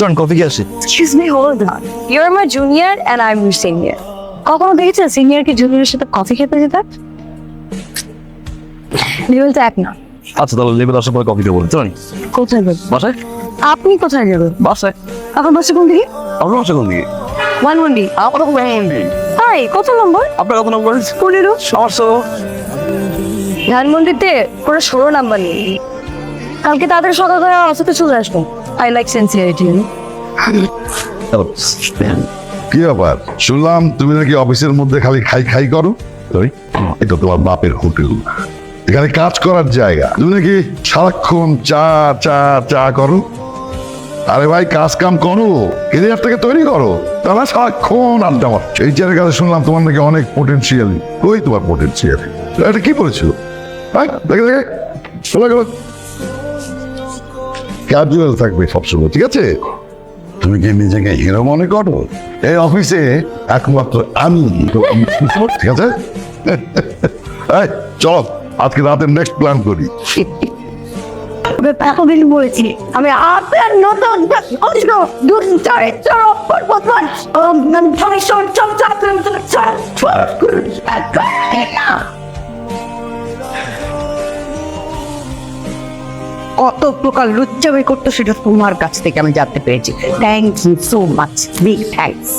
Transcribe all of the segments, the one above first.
চলুন কফি খেয়ে আসি। Excuse me hold on you are my junior and I am your senior কখনো দেখেছেন সিনিয়র কি জুনিয়রের সাথে কফি খেতে যেতে লেভেল তো এক না। আচ্ছা তাহলে লেবেল আসার পরে কফি দেবো চলুন কোথায় যাবেন বাসায়। আপনি কোথায় যাবেন? বাসায়। আপনার বাসা কোন দিকে? আপনার বাসা কোন দিকে? ওয়ান ওয়ান্ডি আমার তো ধানমন্ডি হাই কত নম্বর? আপনার কত নম্বর? পনেরো। সহ ধানমন্ডিতে পুরো ষোলো নাম্বার নেই কালকে তাদের সকাল করে অফিসে চলে আসব। আই লাইক সেন্সিয়ারিটি কি ব্যাপার? শুনলাম তুমি নাকি অফিসের মধ্যে খালি খাই খাই করো? ওই, এটা তোমার বাপের হোটেল। এখানে কাজ করার জায়গা। তুমি নাকি সারাক্ষণ চা চা চা করো? আরে ভাই কাজ কাম করো। কেরিয়ারটাকে তৈরি করো। তারা সারাক্ষণ আড্ডা মারছো। এই চেয়ারের কাছে শুনলাম তোমার নাকি অনেক পোটেন্সিয়াল ওই তোমার পোটেন্সিয়াল এটা কি বলেছিল হ্যাঁ দেখে দেখে। চলে গেল। ক্যাজুয়াল থাকবে সবসময়, ঠিক আছে? তুমি কি নিজেকে হিরো মনে করো? এই অফিসে একমাত্র আমি ঠিক আছে? চলো, আজকে রাতের নেক্সট প্ল্যান করি। এতদিন বলেছি, আমি আপনার নতুন অন্য কত প্রকার লুচ্চামি করতো সেটা তোমার কাছ থেকে আমি জানতে পেরেছি। Thank you so much big thanks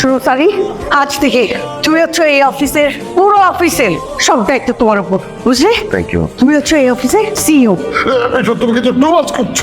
শুনো সারি আজ থেকে তুমি হচ্ছে এই অফিসের পুরো অফিসের সব দায়িত্ব তোমার উপর বুঝলে? থ্যাংক ইউ তুমি হচ্ছে এই অফিসের সিইও তুমি কিছু প্রবাস করছ?